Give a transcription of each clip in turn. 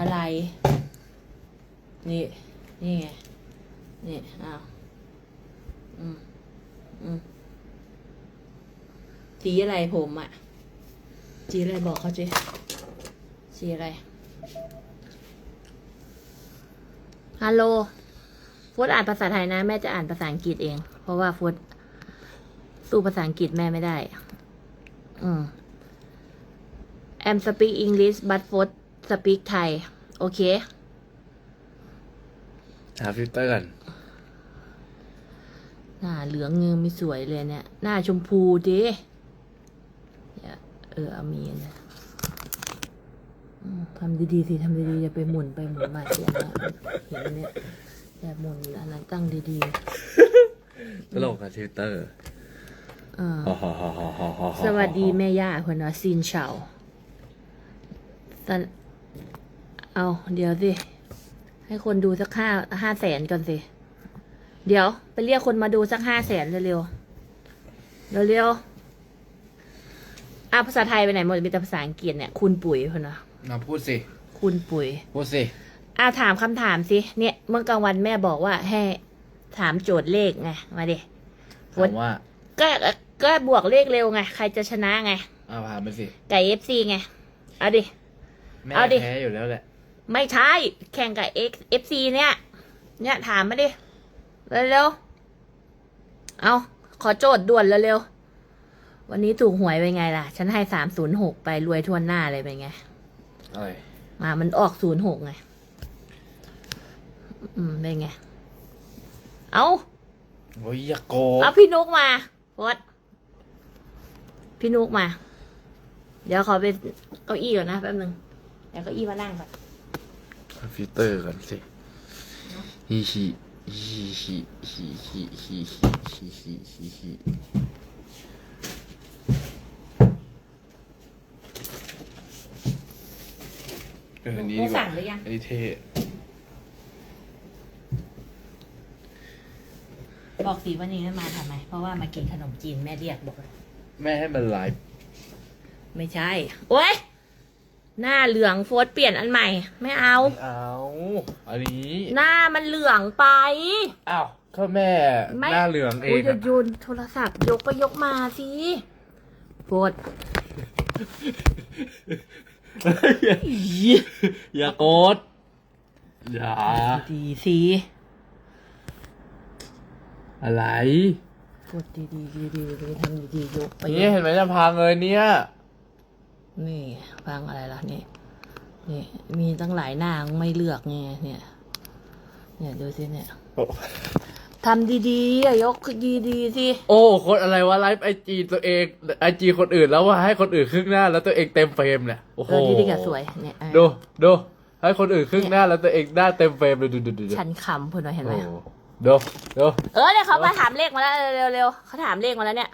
อะไร นี่ นี่ไง นี่ อ้าว อืม อืม สีอะไรผมอะสีอะไรบอกเขาสิสีอะไร ฮัลโหลฟุตอ่านภาษาไทยนะ แม่จะอ่านภาษาอังกฤษเอง เพราะว่าฟุตสู้ภาษาอังกฤษแม่ไม่ได้ อืม I'm speak English but Ford speak Thai โอเค หาฟิลเตอร์ก่อน หน้าเหลืองเงือไม่สวยเลยเนี่ย หน้าชมพูดิอย่าเออเอามีนะอืมทำดีๆสิทำดีๆอย่าไปหมุนไปหมุนมาเสียนะเห็นเนี่ยอย่าหมุนอันนั้นตั้งดีตลกอะฟิลเตอร์ๆอ่าฮ่าฮ่าฮ่าฮ่าฮ่าฮ่าสวัสดีแม่ย่าคนว่าซินเฉาสัน เอาเดี๋ยวสิ ให้คนดูสักห้าห้าแสนก่อนสิ เดี๋ยว ไปเรียกคนมาดูสักห้าแสนเร็วๆเร็วๆอะภาษาไทยไปไหนหมดมีแต่ภาษาอังกฤษเนี่ย คุณปุ๋ยคนนะมาพูดสิ คุณปุ๋ย พูดสิอะถามคำถามสิ เนี่ย เมื่อกลางวันแม่บอกว่าให้ถามโจทย์เลขไง มาดิถามว่า ก็ก็บวกเลขเร็วไง ใครจะชนะไง เอาผ่านไปสิ ไก่เอฟซีไง เอาดิ แม่เอาดิ แพ้อยู่แล้วแหละ ไม่ใช่ แข่งกับเอ็กเอฟซีเนี่ย เนี่ยถามมาดิ เร็วๆ เอาขอโจทย์ด่วนเร็วๆ วันนี้ถูกหวยไปไงล่ะ ฉันให้สามศูนย์หกไปรวยทั่วหน้าเลยเป็นไงอะไรมามันออกศูนย์หกไง อืมเป็นไง เอาโอ้ยอย่าโกงเอาพี่นุกมาพดพี่นุกมา เดี๋ยวขอไปเก้าอี้ก่อนนะแป๊บนึงเดี๋ยวเก้าอี้มานั่งก่อน ฟิลเตอร์ก่อนสิฮิฮิฮิฮิฮิฮิฮิฮิฮิฮิฮิเอออันนี้ดีกว่าสั่งหรือยังอันนี้เท่บอกสีวันนี้ไม่มาทำไม เพราะว่ามากินขนมจีนแม่เรียกบอกเลยแม่ให้มันไลฟ์ไม่ใช่โอ๊ย หน้าเหลืองโฟดเปลี่ยนอันใหม่ ไม่เอา เอาอันนี้หน้ามันเหลืองไป อ้าวก็แม่ไม่ หน้าเหลืองเออุ้ยงจะอะโยนโทรศัพท์ยกก็ยกมาสิโฟดอย่าโกดอย่าดีสิอะไรโฟดดีดีดีดีดีทำดีๆยกไป นี่เห็นไหมจะพังเลยเนี่ย นี่ฟังอะไรล่ะนี่นี่มีตั้งหลายหน้าไม่เลือกไงเนี่ย เนี่ยดูสิเนี่ยทำดีๆอะยกดีๆสิโอ้ คนอะไรวะไลฟ์ไอจีตัวเองไอจีคนอื่นแล้วว่าให้คนอื่นครึ่งหน้าแล้วตัวเองเต็มเฟรมเนี่ยโอ้โหเออดีๆกับสวยเนี่ยอะดูดูให้คนอื่นครึ่งหน้าแล้วตัวเองหน้าเต็มเฟรมเลยดูดูดูดูฉันขำเพื่อนว่าเห็นไหมโอ้ดูดูเออเนี่ยเขามาถามเลขมาแล้วเร็วๆเร็วๆเขาถามเลขมาแล้วเนี่ย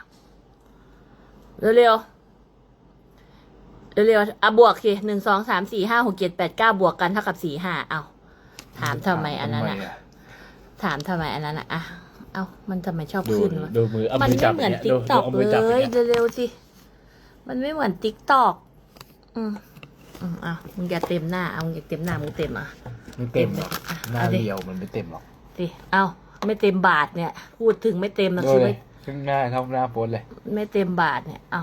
เร็วๆ เร็วๆเร็วๆอะบวกสิหนึ่งสองสามสี่ห้าหกเจ็ดแปดเก้าบวกกันเท่ากับสี่ห้าเอาถามทำไมอันนั้นทำอะไมถามทำไมอันนั้นอะอะเอามันทำไมชอบดูขึ้นวะ ดูมือเอามันมือจัไม่บเหมือนเนี่ยติ๊ดูกตอกเอาเลมือจับยเนี่ยเร็วๆสิ มันไม่เหมือนติ๊กตอกอืมอืมอะมึงอย่าเต็มหน้าเอามึงอย่าเต็มหน้ามึงเต็มอะ ไม่เต็มหรอกอะหน้าเอาดิเดียวมันไม่เต็มหรอกสิเอาไม่เต็มบาทเนี่ย พูดถึงไม่เต็มนะดูคือเลไม่ยครึ่งหน้าเท่าหน้าโพสเลย ไม่เต็มบาทเนี่ยเอา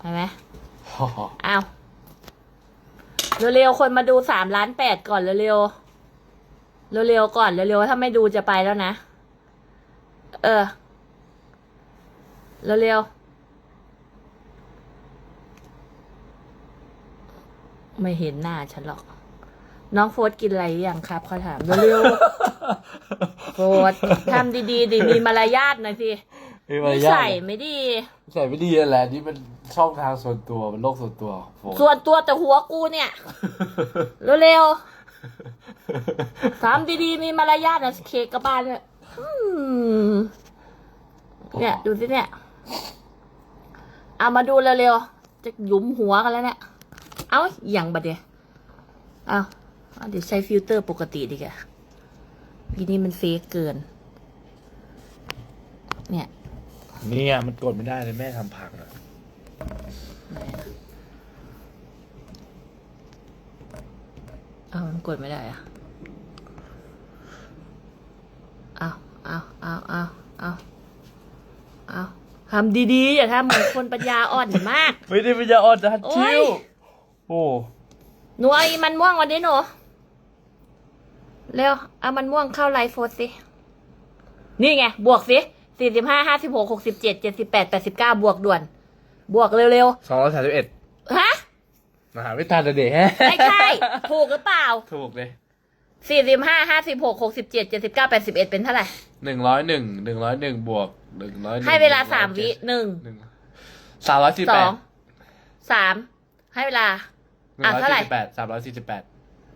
เห็นไหม ฮ่าฮ่าเอาเร็วๆคนมาดูสามล้านแปดก่อนเร็วๆเร็วๆก่อนเร็วๆถ้าไม่ดูจะไปแล้วนะ เออเร็วๆไม่เห็นหน้าฉันหรอก น้องโฟร์กินอะไรหรือยังครับเขาถามเร็วๆโฟร์ทำดีๆดิมีมารยาทหน่อยสิมีมารนิยาทสัยไม่ดี ใส่ไม่ดีอะไรนี่มัน ช่องทางส่วนตัวมันโลกส่วนตัวของโฟน ส่วนตัวแต่หัวกูเนี่ย เร็วๆถามดีๆมีมารยาทนะเคกกระบาลเนี่ยอืมเนี่ยดูสิเนี่ยเอามาดูเร็วๆจะหยุมหัวกันแล้วเนี่ย เอาอย่างบัดเดียวเอาเอาเดี๋ยวใช้ฟิลเตอร์ปกติดีกว่าทีนี้มันเฟกเกิน เนี่ย เนี่ยมันกดไม่ได้เลยแม่ทำพังอะ อ้าวมันกดไม่ได้อะอ้าวอ้าวอ้าวอ้าวอ้าวอ้าวทำดีๆ อย่าทำเหมือนคนปัญญาอ่อนมาก ไม่ได้เป็นยาอ่อนนะโอ้ยชิวโอ้หนูเอาอีมันม่วงวันนี้หนู เร็ว เอามันม่วงเข้าไลฟ์โฟร์สิ นี่ไง บวกสิสี่สิบห้าห้าสิบหกหกสิบเจ็ดเจ็ดสิบแปดแปดสิบเก้าบวกด่วน บวกเร็วสองร้อยสามสิบเอ็ดๆ ฮะ มหาไม่ทันเลยเด็กไม่ใช่ ถูกหรือเปล่าถูกเลยสี่สิบห้าห้าสิบหกหกสิบเจ็ดเจ็ดสิบเก้าแปดสิบเอ็ดเป็นเท่าไหร่ หนึ่งร้อยหนึ่งหนึ่งร้อยหนึ่งบวกหนึ่งร้อยให้เวลาสามวิหนึ่งหนึ่งสามร้อยสี่สแปอดงสามให้เวลา หนึ่งอะร้อยเท่าไหร่สี่สิบแปดสามร้อยสี่สิบแปด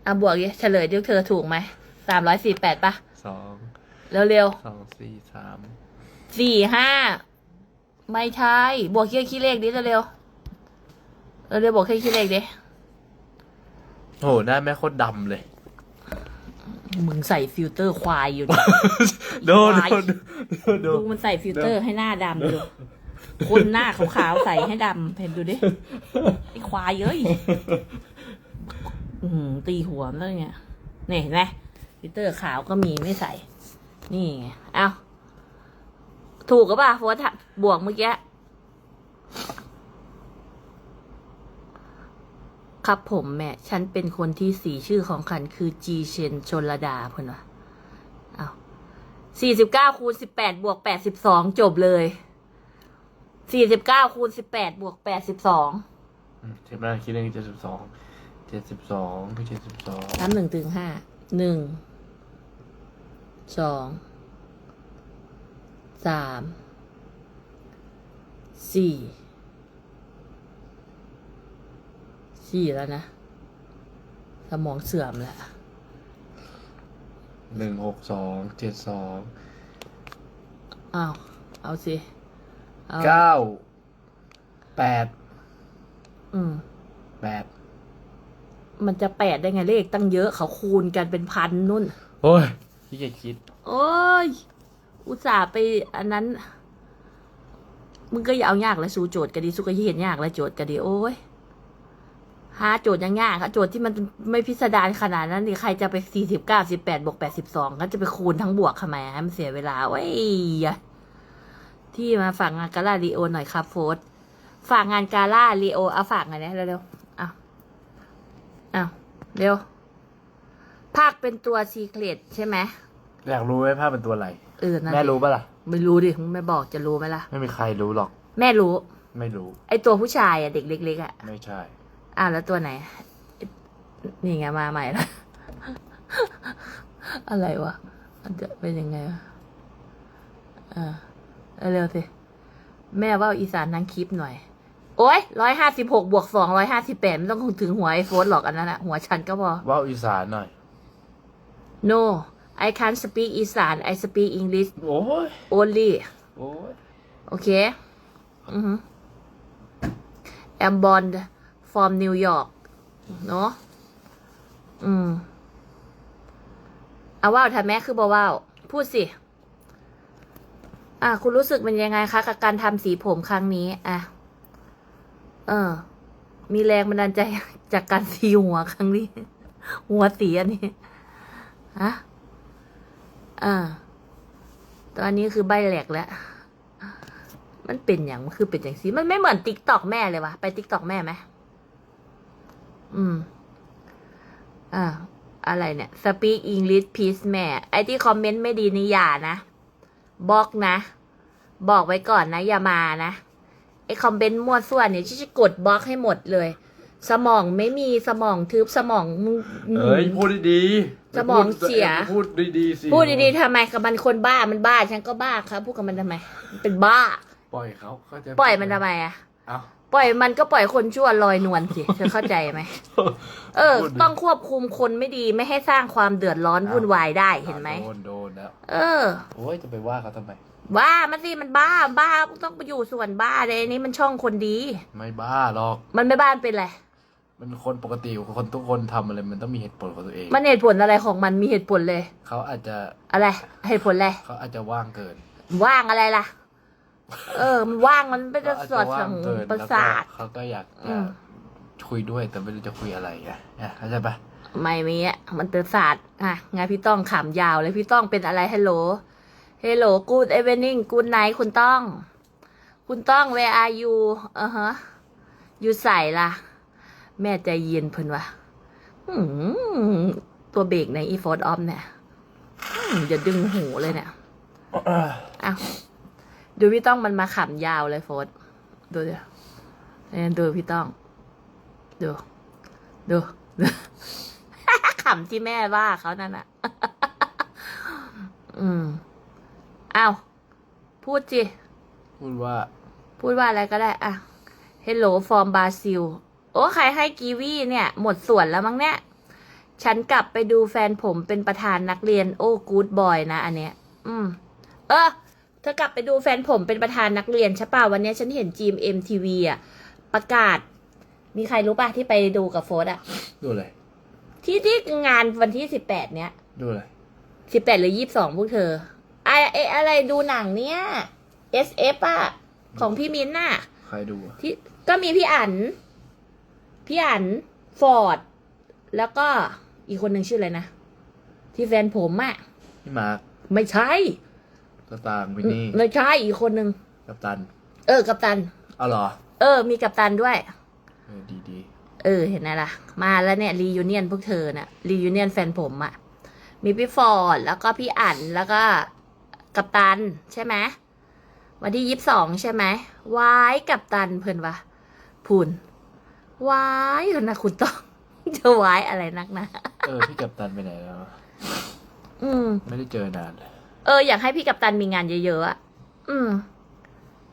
อะบวกดิเฉลยดิเธอถูกไหมสามร้อยสี่แปดปะสองเร็วสองสี่สามๆสี่ห้า ไม่ใช่ บวกเครื่องคิดเลขดิเร็วๆเร็วๆบวกเครื่องคิดเลขดิโหหน้าแม่โคตรดำเลย มึงใส่ฟิลเตอร์ควายอยู่ดิโดนควายโดนโดนโดมึนงมันใส่ฟิลเตอร์ให้หน้าดำดูคนหน้าขาวๆใส่ให้ดำเห็นดูดิไอ้ควายเอ้ยอื้อหือตีหัวมันแล้วเนี่ยนี่เห็นไหมฟิลเตอร์ขาวก็มีไม่ใส่ นี่ไงเอา ถูกก็ป่ะโฟร์บวกเมื่อกี้ครับผมแม่ ฉันเป็นคนที่สี่ชื่อของขันคือจีเชนชนระดาเพื่อนวะเอาสี่สิบเก้าคูณสิบแปดบวกแปดสิบสองจบเลยสี่สิบเก้าคูณสิบแปดบวกแปดสิบสองอืมเจ็บมากคิดเลขเจ็ดสิบสองเจ็ดสิบสองเจ็ดสิบสองน้ำหนึ่งถึงห้าหนึ่งสอง สามสี่สี่แล้วนะ สมองเสื่อมแล้วหนึ่งหกสองเจ็ดสองอ้าวเอาสิเอาเก้าแปดอืมแปดมันจะแปดได้ไงเลขตั้งเยอะเขาคูณกันเป็นพันนุ่น โอ้ยพี่เกียจคิด โอ้ย อุตส่าห์ไปอันนั้น มึงก็อย่าเอายากแล้วสู้โจทย์ก็ดีสู้ก็เห็นยากแล้วโจทย์ก็ดีโอ้ยหาโจทย์ยังยากค่ะโจทย์ที่มันไม่พิสดารขนาดนั้นนี่ใครจะไปสี่สิบเก้าสิบแปดบวกแปดสิบสองก็จะไปคูณทั้งบวกทำไมให้มันเสียเวลาเว้ยที่มาฝากงานกาลาลีโอหน่อยครับโฟสฝากงานกาลาลีโอเอาฝากงานนี้เร็วๆเอาเอาเร็วภาคเป็นตัวซีเครตใช่ไหม อยากรู้ไหมภาพเป็นตัวอะไร เออนั่นแม่ดิรู้ปะล่ะ ไม่รู้ดิมึงไม่บอกจะรู้ไหมล่ะ ไม่มีใครรู้หรอก แม่รู้ ไม่รู้ ไอตัวผู้ชายอะเด็กเล็กๆอะไม่ใช่ อะแล้วตัวไหน นี่ไงมาใหม่ละอะไรวะมันจะเป็นยังไงวะอ่าเอาเร็วสิ แม่ว่าอีสานทั้งคลิปหน่อย โอ้ยร้อยห้าสิบหกบวกสองร้อยห้าสิบแปดไม่ต้องถึงหัวไอโฟนหรอกอันนั้นอะหัวฉันก็พอว่าวอีสานหน่อย no I can't speak อีสาน I speak English โอ้ย only โอ้ย โอเค อือฮึ I'm born from New York เนาะอืมเอาว่าวถ้าแม่คือบ่ว่าวพูดสิ อะ คุณรู้สึกเป็นยังไงคะ กับการทำสีผมครั้งนี้ อะ เออ มีแรงบันดาลใจจากการสีหัวครั้งนี้ หัวสีอันนี้ ฮะ อ่าตอนนี้คือใบแหลกแล้ว มันเป็นอย่างมันคือเป็นอย่างสีมันไม่เหมือนติ๊กตอกแม่เลยวะไปติ๊กตอกแม่ไหมอืม อ่า อะไรเนี่ย speak English please แม่ ไอที่คอมเมนต์ไม่ดีนี่อย่านะบล็อกนะ บอกไว้ก่อนนะ อย่ามานะ ไอคอมเมนต์มั่วส่วนเนี่ยที่จะกดบล็อกให้หมดเลย สมองไม่มีสมองทึบสมองมึงเอ้ยพูดดีๆ สมองเสีย พูดดีๆสิพูดดีๆทำไมกับมันคนบ้ามันบ้าฉันก็บ้าครับพูดกับมันทำไมมันเป็นบ้า ปล่อยเขาเขาจะปล่อยมันทำไมอะเอ้าปล่อยมันก็ปล่อยคนชั่วลอยนวลสิเธอเข้าใจไหมเออพูดดิต้องควบคุมคนไม่ดีไม่ให้สร้างความเดือดร้อนวุ่นวายได้เห็นไหมโดนโดนแล้วเออโอ้ยจะไปว่าเขาทำไมบ้ามันสิมันบ้าบ้าต้องไปอยู่ส่วนบ้าเลยอันนี้มันช่องคนดี ไม่บ้าหรอก มันไม่บ้านเป็นไร มันคนปกติคนทุกคนทำอะไรมันต้องมีเหตุผลของตัวเอง มันเหตุผลอะไรของมันมีเหตุผลเลย เขาอาจจะอะไร เหตุผลอะไร เขาอาจจะว่างเกิน ว่างอะไรล่ะ เออ มันว่างมันไม่ได้เขาอาจสอจะดว่างสั่งเกินประแล้วก็สาทเขาก็อยากอืจะมคุยด้วยแต่ไม่รู้จะคุยอะไรไงเนี่ยเข้าใจปะไม่มีอะมันเป็นศาสตร์อะไงพี่ต้องขำยาวเลยพี่ต้องเป็นอะไรฮัลโหลฮัลโหลกูดเอเวนิ่งกูดไนคุณต้อง คุณต้อง where are you อ่าฮะอยู่ใส่ละ แม่ใจเย็นเพิ่นวะอืมตัวเบรกในอีฟอร์ดออมเนี่ยอืมอย่าดึงหูเลยเนี่ยอ้าวดูพี่ต้องมันมาขำยาวเลยโฟร์ดดูเดี๋ยวเนี่ยดูพี่ต้อง ดู ดูดูขำที่แม่ว่าเขานั่นอะ อืมอ้าวพูดจิพูดว่า พูดว่าอะไรก็ได้อะ Hello from Brazil โอ้ใครให้กีวีเนี่ย หมดส่วนแล้วมั้งเนี่ย ฉันกลับไปดูแฟนผมเป็นประธานนักเรียน โอ้กูดบอยนะอันเนี้ย อืม เออเธอกลับไปดูแฟนผมเป็นประธานนักเรียนใช่ป่ะวันเนี้ยฉันเห็นจีมเอ็มทีวีอะ ประกาศ มีใครรู้ป่ะที่ไปดูกับโฟร์ดอะ ดูเลย ที่ที่งานวันที่สิบแปดเนี้ย ดูเลยสิบแปดหรือยี่สิบสองพวกเธอไอไออะไรดูหนังเนี้ย SF อะ ของพี่มิ้นท์น่ะ ใครดูอะที่ก็มีพี่อั๋น พี่อั๋นฟอร์ด แล้วก็อีกคนหนึ่งชื่ออะไรนะ ที่แฟนผมอะพี่มาร์คไม่ใช่สตางค์วินนี่ไม่ใช่อีกคนหนึ่งกัปตัน เออ กัปตัน เอาเหรอ เออ มีกัปตันด้วย เออ ดีดีเออ เห็นไหมล่ะ มาแล้วเนี่ยรียูเนียนพวกเธอน่ะรียูเนียนแฟนผมอะมีพี่ฟอร์ด แล้วก็พี่อั๋นแล้วก็กัปตันใช่ไหมวันที่ยี่สิบสองใช่ไหมวายกัปตันเพื่อนวะพูน วายเถอะนะคุณต้อง จะวายอะไรนักนะ เออพี่กัปตันไปไหนแล้ว อืม ไม่ได้เจอนานเลยเออ อยากให้พี่กัปตันมีงานเยอะๆอะ อืม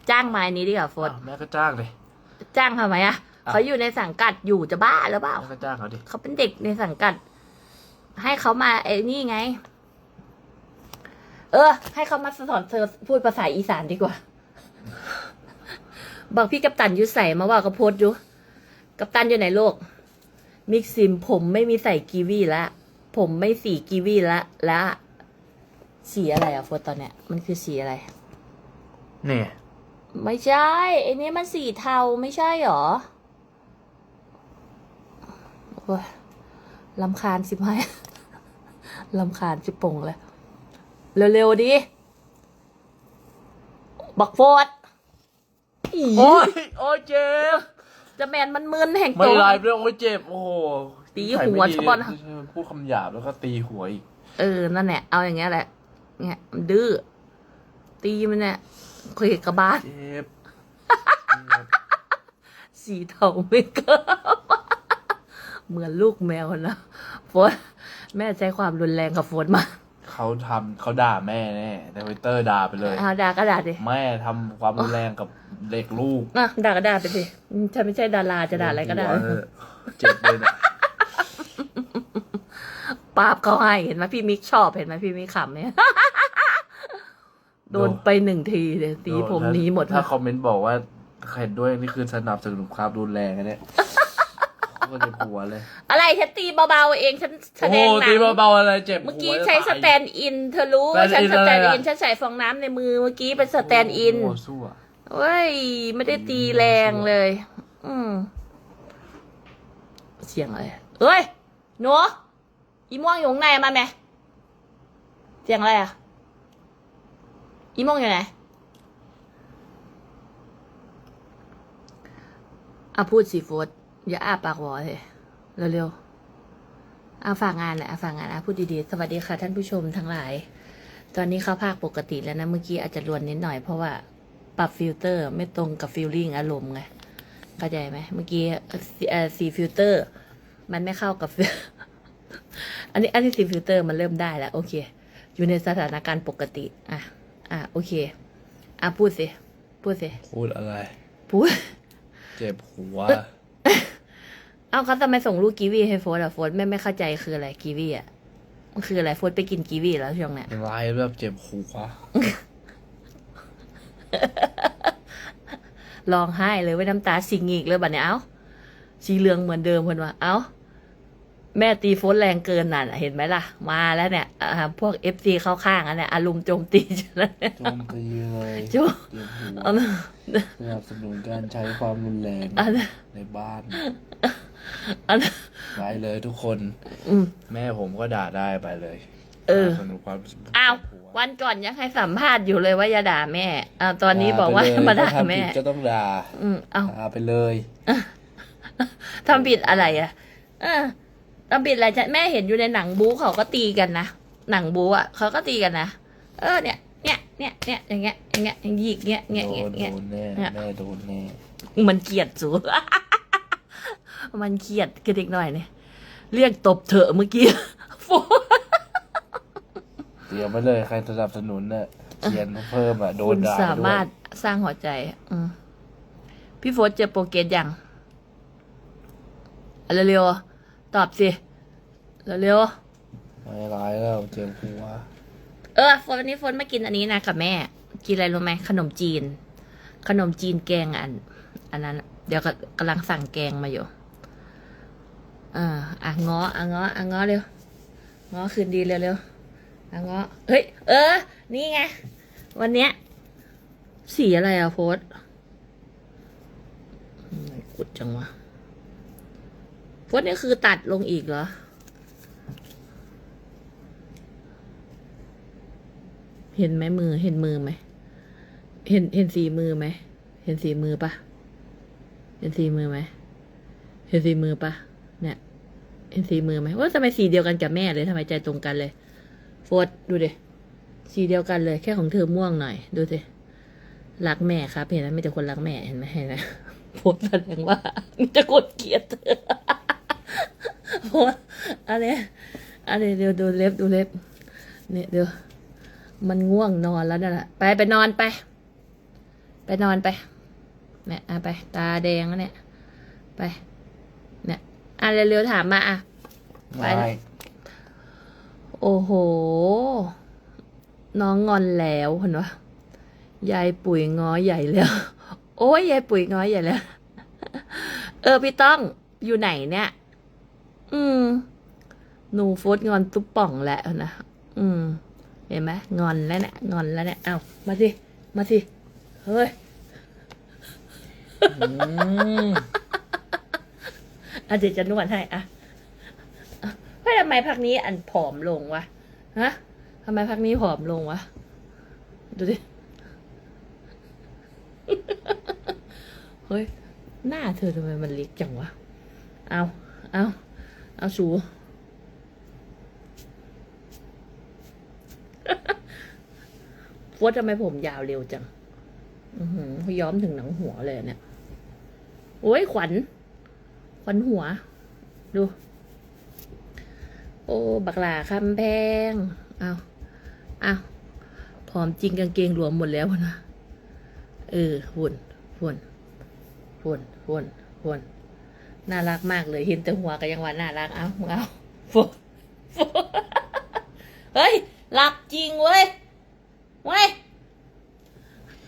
จ้างมาอันนี้ดีกว่าโฟดอ้าวแม่ก็จ้างเลย จ้างทำไมอะอะ เขาอยู่ในสังกัดอยู่จะบ้าหรือเปล่า แม่ก็จ้างเขาดิเขาเป็นเด็กในสังกัด ให้เขามาไอ้นี่ไง เออ ให้เขามาสอนเธอพูดภาษาอีสานดีกว่า บอกพี่กัปตันอยุใส่มาว่าก็โพสต์อยู่ กัปตันอยู่ไหนโลกมิกซิมผมไม่มีใส่กีวีละ ผมไม่สีกีวีละและสีอะไรอะโฟสตอนเนี้ยมันคือสีอะไรเนี่ยไม่ใช่ไอ้นี่มันสีเทาไม่ใช่หรอโอ้ยลำคาญสิบห้าลำคาญสิบปงเลย เร็วๆดิ บักโฟดอีโอ้ย โอ้ยเจ็บ จะแมนมันมึนแห่งไม่ตัว ไลฟ์ด้วยโอ้ยเจ็บ โอ้โหตีหัวใส่ไม่ดีชะบอนพูดคำหยาบแล้วก็ตีหัวอีก เออ นั่นแหละ เอาอย่างเงี้ยแหละ เนี่ยมันดื้อ ตีมันเนี่ยเคยกระบาลเจ็บ สีเทาไม่เกิบเหมือนลูกแมวนะโฟนแม่ใช้ความรุนแรงกับโฟนมาก เขาทำเขาด่าแม่แน่ในทวิตเตอร์ด่าไปเลย เอาด่าก็ด่าดิแม่ทำความรุนแรงกับเด็กลูกอะด่าก็ด่าไปสิอืมฉันไม่ใช่ดาราจะด่าอะไรก็ได้หัวเออเจ็บเลยเนี่ยปาบเขาให้เห็นไหมพี่มิกชอบเห็นไหมพี่มิกขำเนี่ย โดนไปหนึ่งทีเลยตีผมหนี้หมด ถ้าคอมเมนต์บอกว่าเห็นด้วยนี่คือสนับสนุนความรุนแรงอันเนี้ย ก็เจ็บหัวเลย อะไรฉันตีเบาๆเองฉันแสโอ้ดโหงหนัตีงเบาๆอะไรเจ็บหัวเมื่อกี้จะใช้ตายสแตนด์อิน เธอรู้ว่าฉันสสแตแตนนด์ด์อิอินนอะไรอะฉันใส่ฟองน้ำในมือเมื่อกี้เป็นสแตนด์อินโอ้สู้อะเว้ยไม่ได้ตีแรงเลย อืมเสียงอะไรเฮ้ยหนูอีม่วงอยู่ข้างในมาไหมเสียงอะไรอะอีม่วงอยู่ไหนอะพูดสิโฟด อย่าอ้าปากหวอเลยเร็วๆเอาฝากงานหน่อยเอาฝากงานอะพูดดีๆ สวัสดีค่ะท่านผู้ชมทั้งหลาย ตอนนี้เข้าภาคปกติแล้วนะ เมื่อกี้อาจจะรวนนิดหน่อยเพราะว่าปรับฟิลเตอร์ไม่ตรงกับฟิลลิ่งอารมณ์ไงเข้าใจไหมเมื่อกี้เอ่อสีฟิลเตอร์ มันไม่เข้ากับอันนี้อันนี้สีฟิลเตอร์มันเริ่มได้แล้ว โอเค อยู่ในสถานการณ์ปกติ อะ อะ โอเค อะ พูดสิ พูดสิ พูดอะไร พูด เจ็บหัว เอ้าเขาทำไมส่งลูกกีวีให้โฟร์อะโฟร์ไม่ไม่เข้าใจคืออะไรกีวีอะมันคืออะไรโฟร์ไปกินกีวีแล้วช่วงเนี้ยไลฟ์แบบเจ็บหัวร้องไห้เลยไว้น้ำตาสิงอีกเลยบัดเนี้ยเอ้าสีเหลืองเหมือนเดิมเพิ่นว่าเอ้าแม่ตีโฟนแรงเกินน่ะ เห็นไหมล่ะ มาแล้วเนี่ยอ่าพวกเอฟซีเข้าข้างอันเนี่ยอารมณ์โจมตีฉันแล้วเนี่ยโจมตีเลยโจมเจ็บหัวเอาสนับสนุนการใช้ความรุนแรงเอาในบ้าน อัน ไปเลยทุกคนอืม แม่ผมก็ด่าได้ไปเลยเออ สนุกความอ้าวผัววันก่อนยังให้สัมภาษณ์อยู่เลยว่าอย่าด่าแม่อ้าวตอนนี้บอกว่าไปเลยมาด่าถ้ทำแม่ผิดก็ต้องด่าอืมเอาด่าไปเลยทำผิดอะไรอะเออทำผิดอะไรจะแม่เห็นอยู่ในหนังบู๊เขาก็ตีกันนะหนังบู๊อะเขาก็ตีกันนะเออเนี่ยเนี่ยเนี่ยเนี่ยอย่างเงี้ยอย่างเงี้ยอย่างยิกเงี้ยเงี้ยโดเงี้ยนเงี้ยโดนแน่แม่โดนแน่ มันเกลียดสู มันเกลียดกันเด็กหน่อยเนี่ยเรียกตบเถอะเมื่อกี้โฟเตรียมไว้เลยใครสนับสนุนเนี่ยเขียนเพิ่มอะโดคุนณด่าสาด้วยมารถสร้างหัวใจ อืมพี่โฟสเจอโปรเกรสยังอะเร็วๆตอบสิเร็วๆ ไม่ร้ายแล้วเจ็บหัวเออฝนวันนี้ฝนมากินอันนี้นะกับแม่ กินอะไรรู้ไหมขนมจีน ขนมจีนแกงอัน อันนั้น เดี๋ยวก็กำลังสั่งแกงมาอยู่ อ่าอะง้ออะง้ออะง้อเร็วง้อคืนดีเร็วเร็วอะง้อเฮ้ย เออ นี่ไง วันเนี้ย สีอะไรอะโพสกุดจังวะโพสนี่คือตัดลงอีกเหรอ เห็นไหมมือ เห็นมือไหม เห็น เห็นสีมือไหม เห็นสีมือปะเห็นสีมือไหม เห็นสีมือปะ เห็นสีมือไหมว่าทำไมสีเดียวกันกับแม่เลยทำไมใจตรงกันเลยโฟดดูดิสีเดียวกันเลย แค่ของเธอม่วงหน่อย ดูสิรักแม่ครับ เห็นไหมมีแต่คนรักแม่เห็นไหมเห็นไหมโฟดแสดงว่ามีแต่คนเกลียดเธอโฟดอันนี้อันนี้เดี๋ยวดูเล็บดูเล็บเนี่ยเดี๋ยวมันง่วงนอนแล้วนั่นแหละไปไปนอนไป ไปนอนไปเนี่ยอะไป ตาแดงแล้วเนี่ย ไป อะเร็วๆถามมาอะ ไปไม่โอ้โห น้องงอนแล้วเห็นปะยายปุ๋ยง้อใหญ่แล้ว โอ้ยยายปุ๋ยง้อใหญ่แล้ว เออพี่ต้องอยู่ไหนเนี่ย อืม หนูโฟดงอนตุ๊บป่องแล้วนะ อืม เห็นไหมงอนแล้วเนี่ยงอนแล้วเนี่ยเอามาสิ มาสิ เฮ้ย อืม อะเดี๋ยวจะนวดให้อะเฮ้ยทำไมพักนี้อันผอมลงวะฮะทำไมพักนี้ผอมลงวะดูดิเฮ้ยหน้าเธอทำไมมันเล็กจังวะเอาเอาเอาสูโฟดทำไมผมยาวเร็วจัง อือหือเขาย้อมถึงหนังหัวเลยเนี่ย โอ้ยขวัญ วัญหัว ดู โอ้ บักหลาคำแพง เอาเอาผอมจริงกางเกงรวมหมดแล้วนะ เออหุ่นหุ่นหุ่นหุ่นหุ่นน่ารักมากเลยเห็นแต่หัวก็ยังว่าน่ารัก เอาเอาโฟโฟเฮ้ย หลับจริงเว้ย เว้ย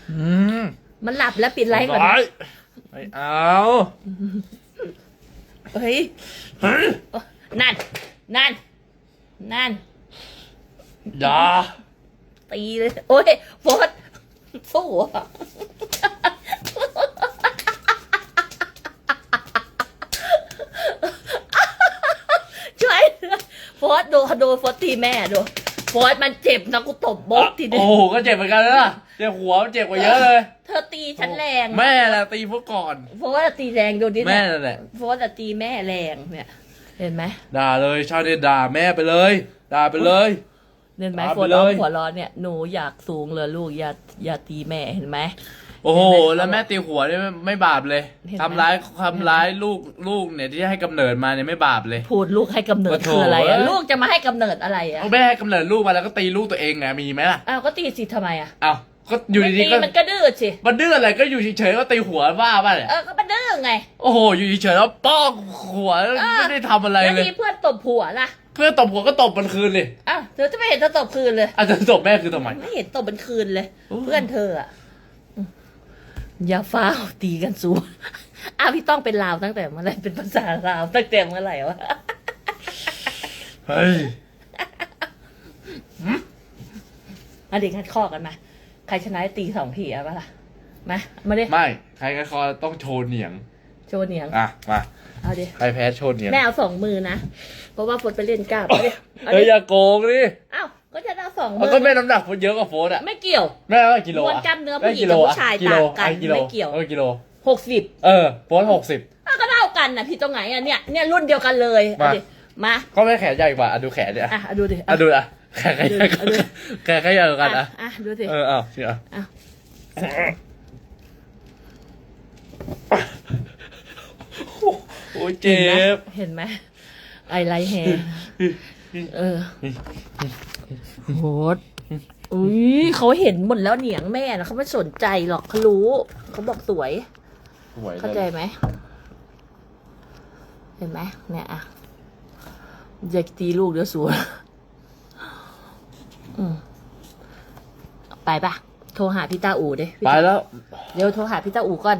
อืม มันหลับแล้วปิดไลฟ์ก่อนไม่นะ ไม่เอา เฮ้ยนั่น นั่น นั่นอย่าตีเลย โอ้ยโฟดสู้อะช่วยโฟดดูดูโฟดตีแม่ดู โฟดมันเจ็บนะกูตบบกทีเดียโอ้วโหก็เจ็บเหมือนกันนะเจ็บหัวมันเจ็บกว่าเยอะเลย เธอตีฉันแรงแม่แหละตีพวกก่อนโฟดอะตีแรงดูดิแม่เนี่ยนั่นแหละโฟดอะตีแม่แรงเนี่ย เห็นไหมด่าเลยชาวเน็ตด่าแม่ไปเลย ด่าไปเลยเห็นไหมตามโฟไปดเลร้อยงหัวเร้อนเนี่ยหนูอยากสูงเลยลูกอย่าอย่าตีแม่เห็นไหม โอ้โหเห็นไหมแล้วแม่ตีหัวเนี่ยไม่ไม่บาปเลยเห็นไหม ทำร้ายทำร้ายลูกลูกเนี่ยที่ให้กำเนิดมาเนี่ยไม่บาปเลย พูดลูกให้กำเนิดโอ้โถคืออะไรอะลูกจะมาให้กำเนิดอะไรอะเอาแม่ให้กำเนิดลูกมาแล้วก็ตีลูกตัวเองไงมีไหมล่ะอ้าวก็ตีสิทำไมอะอ้าวก็อยู่ดีๆก็ไม่ตีมันก็ดื้อสิมันดื้ออะไรก็อยู่เฉยๆก็ตีหัวบ้าป่ะเนี่ยเออก็มันดื้อไง โอ้โหอยู่เฉยๆแล้วป้องหัวอ่าไม่ได้ทำอะไรแล้วเลยมีเพื่อนตบหัวล่ะเพื่อนตบหัวก็ตบมันคืนเลยอ้าวเธอจะไม่เห็นเธอตบคืนเลย อาจจะตบแม่คือทำไม ไม่เห็นตบมันคืนเลย โอ้ เพื่อนเธออะอืม อย่าฟ้าวตีกันสูอ้าวพี่ต้องเป็นลาวตั้งแต่เมื่อไหร่เป็นภาษาลาวตั้งแต่เมื่อไหร่วะเฮ้ยอะเด็กขัดข้อกันมา ใครชนะตีสองทีอะปะล่ะ มามาดิไม่ ใครก็คอต้องโชว์เหนียงโโชว์เหนียง อะ มา เอาดิ ใครแพ้โชนเนี่ยแม่เอาสองมือนะ เพราะว่าฝนไปเล่นกล้ามเอาดิเอาเฮ้ยดิอย่าโกงดิ เอ้า ก็จะเอาสองมืเอาก็แม่น้ำหนักโฟนเยอะกว่าโฟนอะไม่เกี่ยว แม่ว่ากิโลมวลอะกล้ามเนื้อแม่ผู้หญิงกิโลกับผู้อะชายกิโลต่างกันไอ้กิโลไม่เกี่ยวเออกิโลหกสิบเออโฟนหกสิบก็เท่ากันนะพี่ตรงไหนอะเนี่ยเนี่ยรุ่นเดียวกันเลยเอามาดิมาก็ไม่แขนใหญ่กว่าอะดูแขนเนี่ยอะดูดิอะดูอะแขนใครใหญ่กว่าเอาดูแขนใครใหญ่กว่ากันอะ อะอะดูสิ เออเอาสิอะอะ โอ้ยเจ็บ เห็นไหมไอไลท์แฮร์เออ โหดอุ้ยเขาเห็นหมดแล้วเหนียงแม่นะเขาไม่สนใจหรอกเขารู้เขาบอกสวย สวยเข้าใจไหมเห็นไหมเนี่ยอะอยากตีลูกเดี๋ยวสวยอืมไปปะโทรหาพี่ตาอูดิพี่ไปตาแล้ว เดี๋ยวโทรหาพี่ตาอูก่อน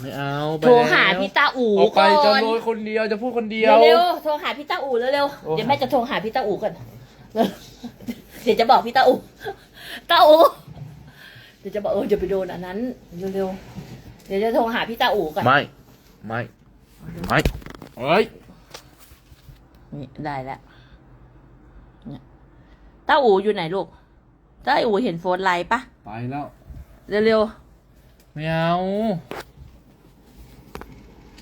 ไม่เอาไปโทรหาแล้วพี่ตาอูออกไปก่จะอนโดนคนเดียวจะพูดคนเดียวเร็วๆโทรหาพี่ตาอูเร็วโอ้ๆเดี๋ยวแม่จะโทรหาพี่ตาอูก่อน เดี๋ยวจะบอกพี่ตาอูตาอูเดี๋ยวจะบอกเออจะไปโดนอันนั้นเร็วๆเดี๋ยวจะโทรหาพี่ตาอูก่อนไม่ไม่ไม่เฮ้ยนี่ได้แล้วเนี่ยตาอูอยู่ไหนลูกตาอูเห็นโฟนไลน์ปะไปแล้ว เร็วไม่เอา